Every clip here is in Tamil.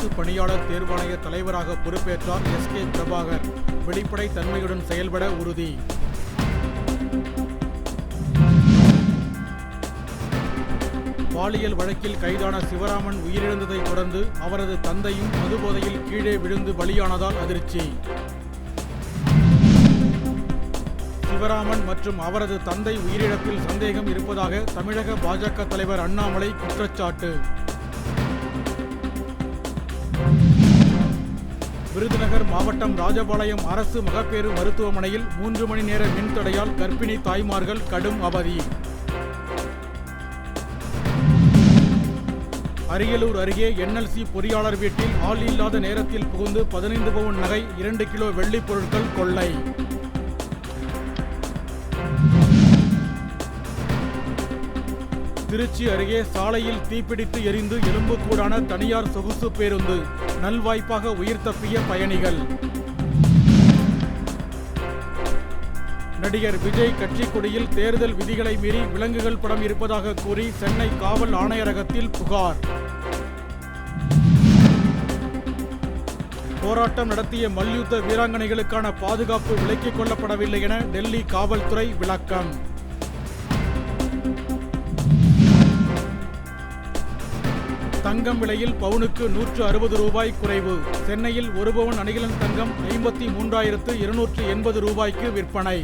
அரசு பணியாளர் தேர்வாணைய தலைவராக பொறுப்பேற்றார் எஸ் கே பிரபாகர். வெளிப்படை தன்மையுடன் செயல்பட உறுதி. பாலியல் வழக்கில் கைதான சிவராமன் உயிரிழந்ததைத் தொடர்ந்து அவரது தந்தையும் மதுபோதையில் கீழே விழுந்து பலியானதால் அதிர்ச்சி. சிவராமன் மற்றும் அவரது தந்தை உயிரிழப்பில் சந்தேகம் இருப்பதாக தமிழக பாஜக தலைவர் அண்ணாமலை குற்றச்சாட்டு. விருதுநகர் மாவட்டம் ராஜபாளையம் அரசு மகப்பேறு மருத்துவமனையில் மூன்று மணி நேர மின்தடையால் கர்ப்பிணி தாய்மார்கள் கடும் அவதி. அரியலூர் அருகே என்எல்சி பொறியாளர் வீட்டில் ஆள் இல்லாத நேரத்தில் புகுந்து பதினைந்து பவுன் நகை இரண்டு கிலோ வெள்ளிப் பொருட்கள் கொள்ளை. திருச்சி அருகே சாலையில் தீப்பிடித்து எரிந்து எலும்புக்கூடான தனியார் சொகுசு பேருந்து நல்வாய்ப்பாக உயிர் தப்பிய பயணிகள். நடிகர் விஜய் கட்சிக்குடியில் தேர்தல் விதிகளை மீறி விலங்குகள் படம் இருப்பதாக கூறி சென்னை காவல் ஆணையரகத்தில் புகார். போராட்டம் நடத்திய மல்யுத்த வீராங்கனைகளுக்கான பாதுகாப்பு விலக்கிக் கொள்ளப்படவில்லை என டெல்லி காவல்துறை விளக்கம். தங்கம் விலையில் பவுனுக்கு நூற்று அறுபது ரூபாய் குறைவு. சென்னையில் ஒரு பவுன் அணிகலன் தங்கம் ஐம்பத்தி மூன்றாயிரத்து இருநூற்று எண்பது ரூபாய்க்கு விற்பனை.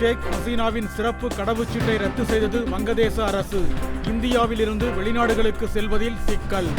ஷேக் ஹசீனாவின் சிறப்பு கடவுச்சீட்டை ரத்து செய்தது வங்கதேச அரசு. இந்தியாவிலிருந்து வெளிநாடுகளுக்கு செல்வதில் சிக்கல்.